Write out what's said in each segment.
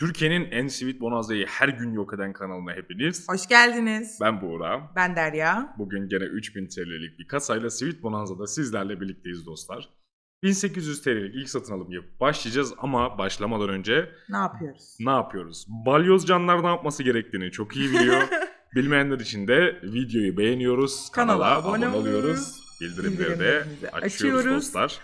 Türkiye'nin en sweet bonanzayı her gün yok eden kanalına hepiniz. Hoş geldiniz. Ben Buğra. Ben Derya. Bugün gene 3000 TL'lik bir kasayla Sweet Bonanza'da sizlerle birlikteyiz dostlar. 1800 TL'lik ilk satın alım yapıp başlayacağız ama başlamadan önce Ne yapıyoruz? ne yapıyoruz? Balyoz canlar ne yapması gerektiğini çok iyi biliyor. Bilmeyenler için de videoyu beğeniyoruz, kanala, Kanala abone, oluyoruz, bildirimleri de açıyoruz, açıyoruz. dostlar.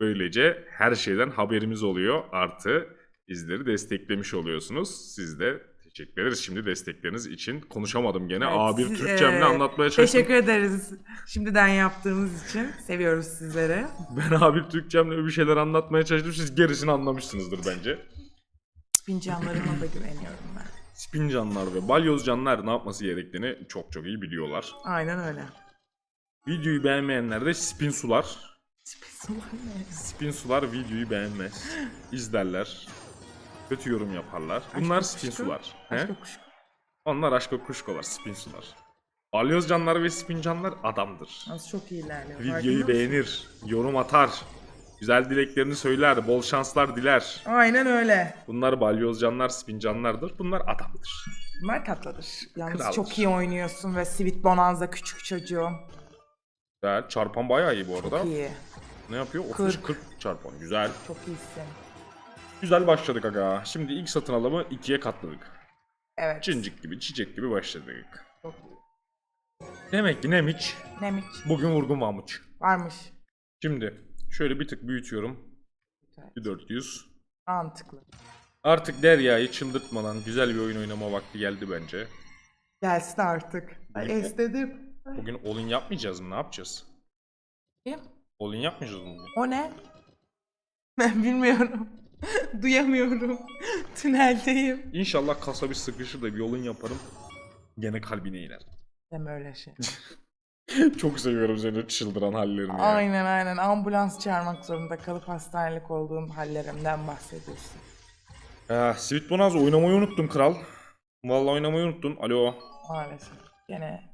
Böylece her şeyden haberimiz oluyor. Artı bizleri desteklemiş oluyorsunuz. Siz de teşekkür ederiz şimdi destekleriniz için. Konuşamadım gene. Evet, A1 siz, Türkçemle e, anlatmaya çalıştım. Teşekkür ederiz şimdiden yaptığımız için. Seviyoruz sizleri. Ben A1 Türkçemle bir şeyler anlatmaya çalıştım. Siz gerisini anlamışsınızdır bence. Fincanlarıma da güveniyorum ben. Spin canlar ve balyoz canlar ne yapması gerektiğini çok çok iyi biliyorlar. Aynen öyle. Videoyu beğenmeyenler de spin sular. Spesial ne? Spin sular videoyu beğenmez. İzlerler. Kötü yorum yaparlar. Bunlar Aşk spin kuşku. sular. He? Aşk kuşku. Onlar aşk kuşkolar, spin sular. Balyoz canlar ve spin canlar adamdır. Az çok iyi ilerliyor. farkında Videoyu beğenir, yorum atar, güzel dileklerini söyler, bol şanslar diler. Aynen öyle. Bunlar balyoz canlar, spin canlardır. Bunlar adamdır. Bunlar tatlıdır. Yalnız Kraldır. çok iyi oynuyorsun ve Sweet Bonanza küçük çocuğum. Güzel. Çarpan bayağı iyi bu arada. Çok iyi. Ne yapıyor? 30 Kırk. 40 çarpan. Güzel. Çok iyisin. Güzel başladık aga. Şimdi ilk satın alımı ikiye katladık. Evet. Cincik gibi, çiçek gibi başladık. Çok iyi. Demek ki Nemiç Nemiş. bugün vurgun varmış. Varmış. Şimdi şöyle bir tık büyütüyorum. Bir 400. Mantıklı. Artık Derya'yı çıldırtmadan güzel bir oyun oynama vakti geldi bence. Gelsin artık. Ay Bugün- istedim. Bugün all-in yapmayacağız mı? Ne yapacağız? Kim? All-in yapmayacağız mı bugün? O ne? Ben bilmiyorum. Duyamıyorum. Tüneldeyim. İnşallah kasa bir sıkışır da bir all-in yaparım. Gene kalbine iner. Deme öyle şey. Çok seviyorum seni çıldıran hallerini ya. aynen aynen. Ambulans çağırmak zorunda kalıp hastanelik olduğum hallerimden bahsediyorsun. Ah, Sweet Bonanza oynamayı unuttun kral. Vallahi oynamayı unuttun. Alo. Maalesef. Gene...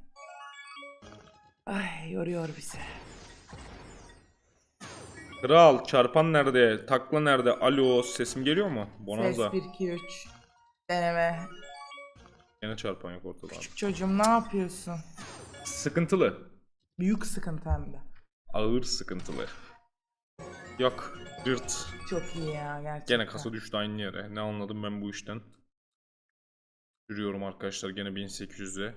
Ay yoruyor bizi. Kral çarpan nerede? Takla nerede? Alo sesim geliyor mu? Bonanza. Ses 1 2 3. Deneme. Gene çarpan yok ortada. Küçük çocuğum ne yapıyorsun? Sıkıntılı. Büyük sıkıntı hem de. Ağır sıkıntılı. Yok. Dırt. Çok iyi ya gerçekten. Gene kasa düştü aynı yere. Ne anladım ben bu işten? Sürüyorum arkadaşlar gene 1800'e.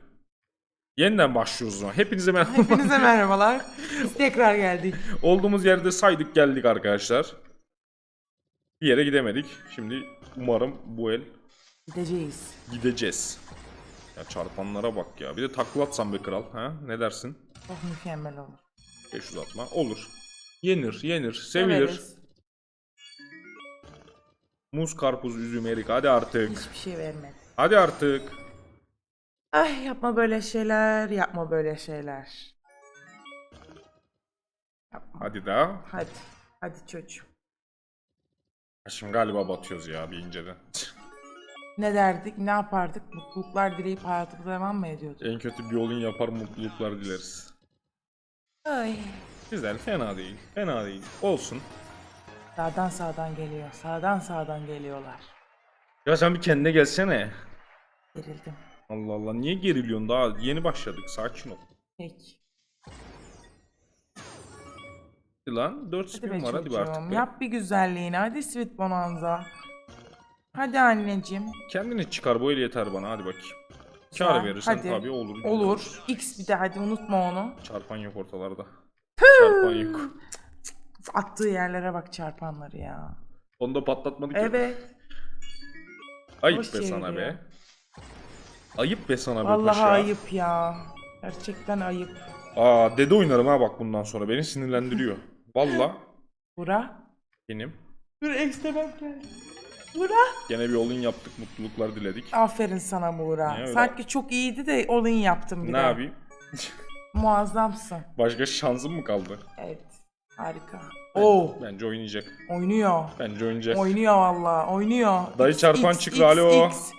Yeniden başlıyoruz o zaman. Hepinize merhaba. Hepinize merhabalar. Biz tekrar geldik. Olduğumuz yerde saydık geldik arkadaşlar. Bir yere gidemedik. Şimdi umarım bu el Gideceğiz. gideceğiz. Ya çarpanlara bak ya. Bir de takla atsam be kral. Ha? Ne dersin? Çok mükemmel olur. 500 atma. Olur. Yenir, yenir, sevilir. Severiz. Muz, karpuz, üzüm, erik. Hadi artık. Hiçbir şey vermedi. Hadi artık. Ay yapma böyle şeyler, yapma böyle şeyler. Yapma. Hadi daha. Hadi. Hadi çocuğum. Şimdi galiba batıyoruz ya bir inceden. Ne derdik, ne yapardık? Mutluluklar dileyip hayatımıza devam mı ediyorduk? en kötü bir yolun yapar mutluluklar dileriz. Ay. Güzel, fena değil. Fena değil. Olsun. Sağdan sağdan geliyor. Sağdan sağdan geliyorlar. Ya sen bir kendine gelsene. Gerildim. Allah Allah niye geriliyorsun daha yeni başladık sakin ol. Peki. Lan 4 Hadi spin var hadi be artık. be. Yap bir güzelliğini. Hadi Sweet Bonanza. Hadi anneciğim. Kendini çıkar bu el yeter bana hadi bakayım. Kar verirsen hadi. tabii olur. Olur. X bir de hadi unutma onu. Çarpan yok ortalarda. Çarpan yok. Attığı yerlere bak çarpanları ya. Onu da patlatmadık ya. Evet. Ayıp Hoş be sana be. Ayıp be sana be Vallahi paşa. ayıp ya. Gerçekten ayıp. Aa dede oynarım ha bak bundan sonra beni sinirlendiriyor. Valla Bura. benim. Dur ekstemem geldi. Bura. Gene bir olun yaptık mutluluklar diledik. Aferin sana öyle? Sanki çok iyiydi de olun yaptım bir Ne de. yapayım? Muazzamsın. Başka şansım mı kaldı? Evet. Harika. Ben- Oo. Bence oynayacak. Oynuyor. Bence oynayacak. Oynuyor valla. Oynuyor. Dayı çarpan çıktı, alo. X,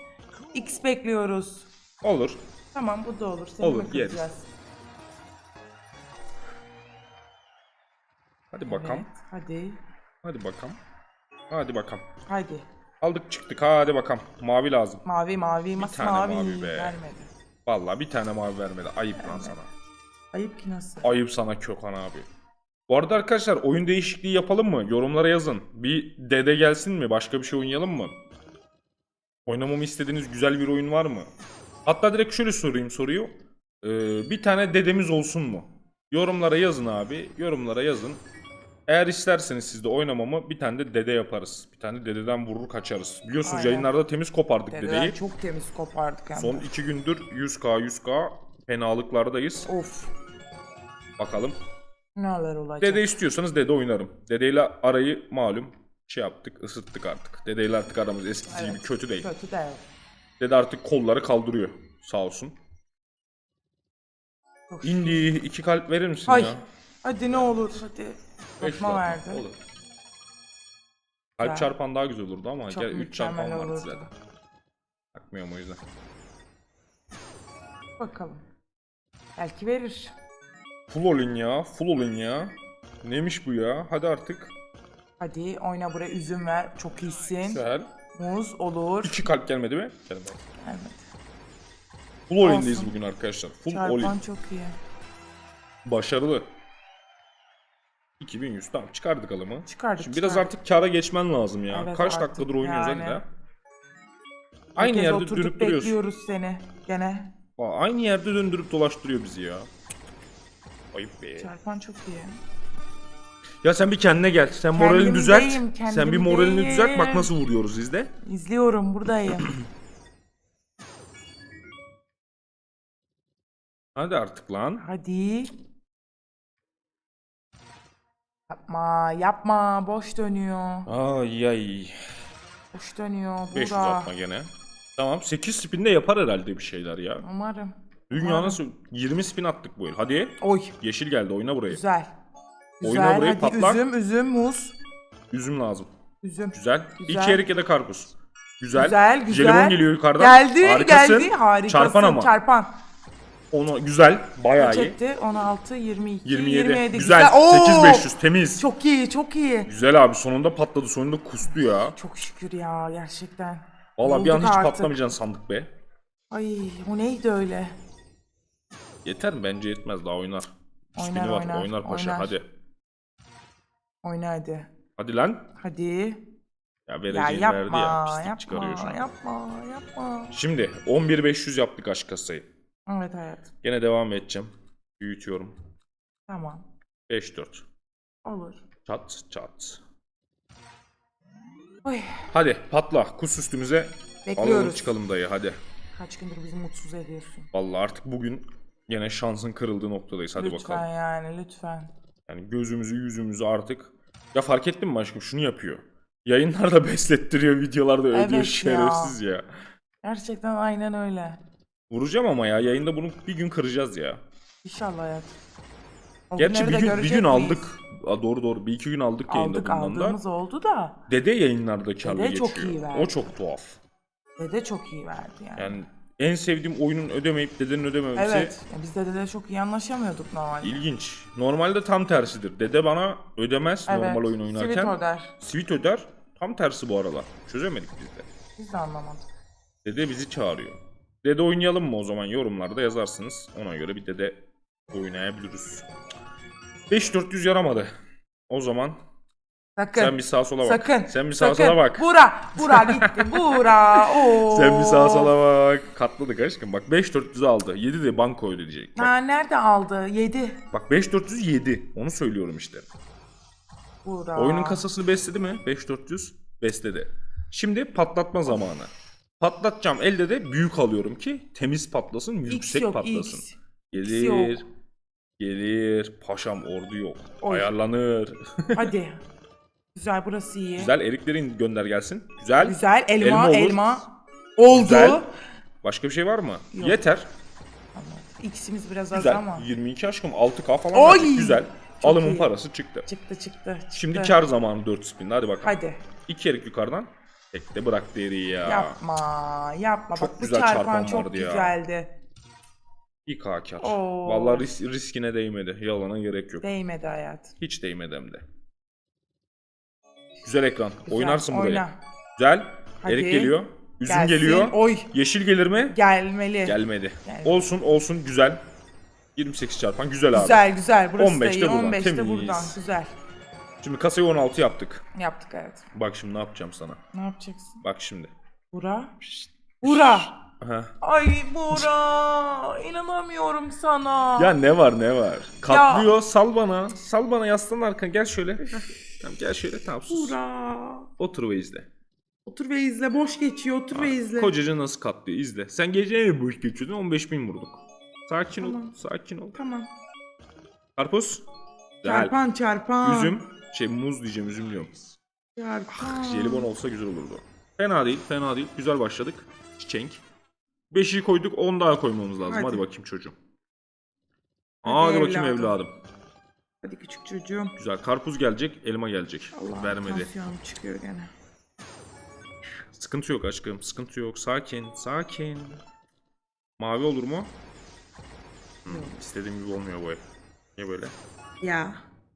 X bekliyoruz. Olur. Tamam bu da olur. Seni Olur, kıracağız? yeriz. Hadi bakalım. Evet, hadi. Hadi bakalım. Hadi bakalım. Hadi. Aldık çıktık hadi bakalım. Mavi lazım. Mavi mavi masmavi mavi be. vermedi. Vallahi bir tane mavi vermedi. Ayıp lan sana. Ayıp ki nasıl? Ayıp sana Kökan abi. Bu arada arkadaşlar oyun değişikliği yapalım mı? Yorumlara yazın. Bir dede gelsin mi? Başka bir şey oynayalım mı? Oynamamı istediğiniz güzel bir oyun var mı? Hatta direkt şöyle sorayım soruyu. Ee, bir tane dedemiz olsun mu? Yorumlara yazın abi. Yorumlara yazın. Eğer isterseniz siz de oynamamı bir tane de dede yaparız. Bir tane dededen vurur kaçarız. Biliyorsunuz Aynen. yayınlarda temiz kopardık Dedeler dedeyi. çok temiz kopardık hem de. Son iki gündür 100k 100k fenalıklardayız. Of. Bakalım. Neler olacak? Dede istiyorsanız dede oynarım. Dedeyle arayı malum şey yaptık, ısıttık artık. Dedeyle artık aramız eskisi Evet. gibi kötü değil. Kötü de. Dede artık kolları kaldırıyor. Sağ olsun. Çok İndi iki kalp verir misin Ay. ya? Hadi ne olur hadi. Lokma verdi. Olur. Kalp Güzel. çarpan daha güzel olurdu ama Çok gel 3 çarpan vardı olurdu. zaten. Takmıyorum o yüzden. Bakalım. Belki verir. Full olin ya, full olin ya. Neymiş bu ya? Hadi artık. Hadi oyna buraya üzüm ver. Çok iyisin. Güzel. Muz olur. İki kalp gelmedi mi? Gelmedi. Evet. Full Olsun. bugün arkadaşlar. Full Çarpan olin. çok iyi. Başarılı. 2100 tamam çıkardık alımı. Çıkardık, Şimdi biraz çıkardık. artık kâra geçmen lazım ya. Evet, Kaç artık dakikadır oynuyoruz yani. hadi de. Aynı Herkes yerde dönüp duruyoruz. bekliyoruz seni. Gene. Aa, Aynı yerde döndürüp dolaştırıyor bizi ya. Ayıp be. Çarpan çok iyi. Ya sen bir kendine gel. Sen moralini düzelt. Kendimdeyim, Sen bir moralini düzelt bak nasıl vuruyoruz izle. İzliyorum buradayım. Hadi artık lan. Hadi. Yapma yapma boş dönüyor. Ay ay. Boş dönüyor. 500 Buğra. atma gene. Tamam 8 spinde yapar herhalde bir şeyler ya. Umarım. Dünya nasıl 20 spin attık bu yıl. Hadi. Oy Yeşil geldi oyna burayı. güzel. Güzel burayı, hadi patlak. üzüm üzüm muz. Üzüm lazım. Üzüm. Güzel. Güzel. İki erik ya da karpuz. Güzel. Güzel güzel. Jelibon geliyor yukarıdan. Geldi Harikasın. geldi harikasın. Çarpan ama. Çarpan. Onu güzel. Bayağı Kaç iyi. etti? 16, 22, 27. 27. Güzel. Oo! 8500 temiz. Çok iyi çok iyi. Güzel abi sonunda patladı. Sonunda kustu ya. Çok şükür ya gerçekten. Valla bir an hiç artık. patlamayacaksın sandık be. Ay o neydi öyle? Yeter mi? Bence yetmez daha oynar. Oynar, Spini var. oynar, Oynar paşa oynar. hadi. Oyna hadi. Hadi lan. Hadi. Ya Ya verdi yapma, ya. Pislik çıkarıyor yapma, şu an. yapma, yapma. Şimdi 11500 yaptık aşk kasayı. Evet hayat. Gene devam edeceğim. Büyütüyorum. Tamam. 5-4. Olur. Çat çat. Oy. Hadi patla. Kus üstümüze. Alalım Bekliyoruz. çıkalım dayı hadi. Kaç gündür bizi mutsuz ediyorsun. Vallahi artık bugün gene şansın kırıldığı noktadayız. Hadi lütfen bakalım. yani lütfen. Yani gözümüzü yüzümüzü artık. Ya fark ettin mi aşkım şunu yapıyor. Yayınlarda beslettiriyor, videolarda ödüyor Evet ya. şerefsiz ya. Gerçekten aynen öyle. Vuracağım ama ya yayında bunu bir gün kıracağız ya. İnşallah hayat. O Gerçi günleri bir de gün bir görecek gün miyiz? aldık. Aa, doğru doğru bir iki gün aldık yayında Aldık bundan da. aldığımız oldu da. Dede yayınlarda karlı Dede geçiyor. çok iyi verdi. o çok tuhaf. Dede çok iyi verdi yani. Yani en sevdiğim oyunun ödemeyip dedenin ödememesi evet. Ya biz dedede çok iyi anlaşamıyorduk normalde. ilginç. Normalde tam tersidir. Dede bana ödemez Evet. normal oyun oynarken. Sivit öder. Sweet öder. Tam tersi bu aralar. Çözemedik biz de. Biz de anlamadık. Dede bizi çağırıyor. Dede oynayalım mı o zaman yorumlarda yazarsınız. Ona göre bir dede oynayabiliriz. 5400 yaramadı. O zaman Sakın. sen bir sağa sola bak. Sakın. Sen bir sağa sakın. sola bak. Bura. Bura gitti. Bura. Oo. Sen bir sağa sola bak. Katladık aşkım. Bak 5400 aldı. 7 de banko ödeyecek. Bak, Ha, nerede aldı? Yedi. bak 5400 7. Onu söylüyorum işte. Bura. Oyunun kasasını besledi mi? 5400 besledi. Şimdi patlatma zamanı. Patlatacağım. Elde de büyük alıyorum ki temiz patlasın, X yüksek yok patlasın. X. Gelir. yok. Gelir. Paşam ordu yok. Oy. Ayarlanır. Hadi. Güzel burası iyi. Güzel eriklerin gönder gelsin. Güzel. Güzel. Elma Elma olur. elma. Oldu. Güzel. Başka bir şey var mı? Yok. Yeter. X'imiz biraz az Güzel. ama. 22 aşkım 6K falan Oy. verdik. Güzel. Çok Alımın iyi. parası çıktı. Çıktı çıktı. çıktı. Şimdi kar zamanı 4 spin. Hadi bakalım. Hadi. İki erik yukarıdan. Tek de bırak deriyi ya. Yapma. Yapma. Çok Bak bu güzel çarpan, çarpan çok vardı ya. güzeldi. İyi kar. Vallahi ris- riskine değmedi. Yalana gerek yok. Değmedi hayat. Hiç değmedi hem de. Güzel ekran. Güzel, Oynarsın burayı. oyna. Güzel. Hadi. Erik geliyor. Üzüm Gelsin. geliyor. Oy. Yeşil gelir mi? Gelmeli. Gelmedi. Gelmedi. Olsun olsun güzel. 28 çarpan güzel abi. Güzel güzel. Burası 15 da de iyi. buradan, 15 de buradan. Güzel. Şimdi kasayı 16 yaptık. Yaptık evet. Bak şimdi ne yapacağım sana. Ne yapacaksın? Bak şimdi. Bura. Bura. Aha. Ay Bura. İnanamıyorum sana. Ya ne var ne var? Katlıyor sal bana. Sal bana yaslan arkana gel şöyle. Tamam gel şöyle tamam sus. Bura. Otur ve izle. Otur ve izle. Boş geçiyor. Otur ve izle. Kocacı nasıl katlıyor izle. Sen gece ne boş geçiyordun 15 bin vurduk. Sakin ol Tamam. sakin ol. Tamam. Karpuz. Güzel. Çarpan çarpan. Üzüm. Şey muz diyeceğim üzüm diyorum. Çarpan. Jelibon olsa güzel olurdu. Fena değil fena değil. Güzel başladık. Çiçek. 5'i koyduk 10 daha koymamız lazım. Hadi, Hadi. bakayım çocuğum. Hadi Hadi, bakayım evladım. evladım. Hadi küçük çocuğum. Güzel karpuz gelecek elma gelecek. Allah Vermedi. tansiyonum çıkıyor gene. Sıkıntı yok aşkım sıkıntı yok. Sakin sakin. Mavi olur mu? Hmm, istediğim gibi olmuyor bu ev. Niye böyle? Ya.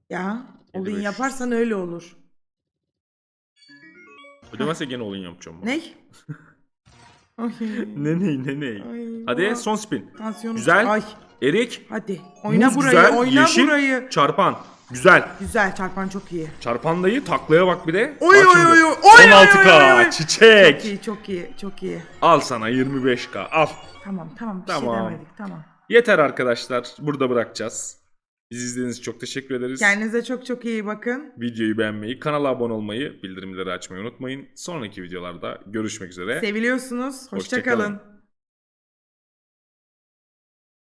Ya. Yedi Olun beş. yaparsan öyle olur. Ödemezse gene olun yapacağım. Ne? Ay. Ne ne ne ne? Ay, Hadi vah. son spin. Tansiyonum Güzel. Ay. Erik. Hadi. Oyna Muz burayı. güzel, oyna yeşil. burayı. Çarpan. Güzel. Güzel çarpan çok iyi. Çarpan dayı taklaya bak bir de. Oy oy oy oy. Oy, 16k oy, oy, oy. çiçek. Çok iyi çok iyi çok iyi. Al sana 25k al. Tamam tamam bir Tamam. şey demedik tamam. Yeter arkadaşlar. Burada bırakacağız. Bizi izlediğiniz için çok teşekkür ederiz. Kendinize çok çok iyi bakın. Videoyu beğenmeyi, kanala abone olmayı, bildirimleri açmayı unutmayın. Sonraki videolarda görüşmek üzere. Seviliyorsunuz. Hoşça kalın. Hoşçakalın.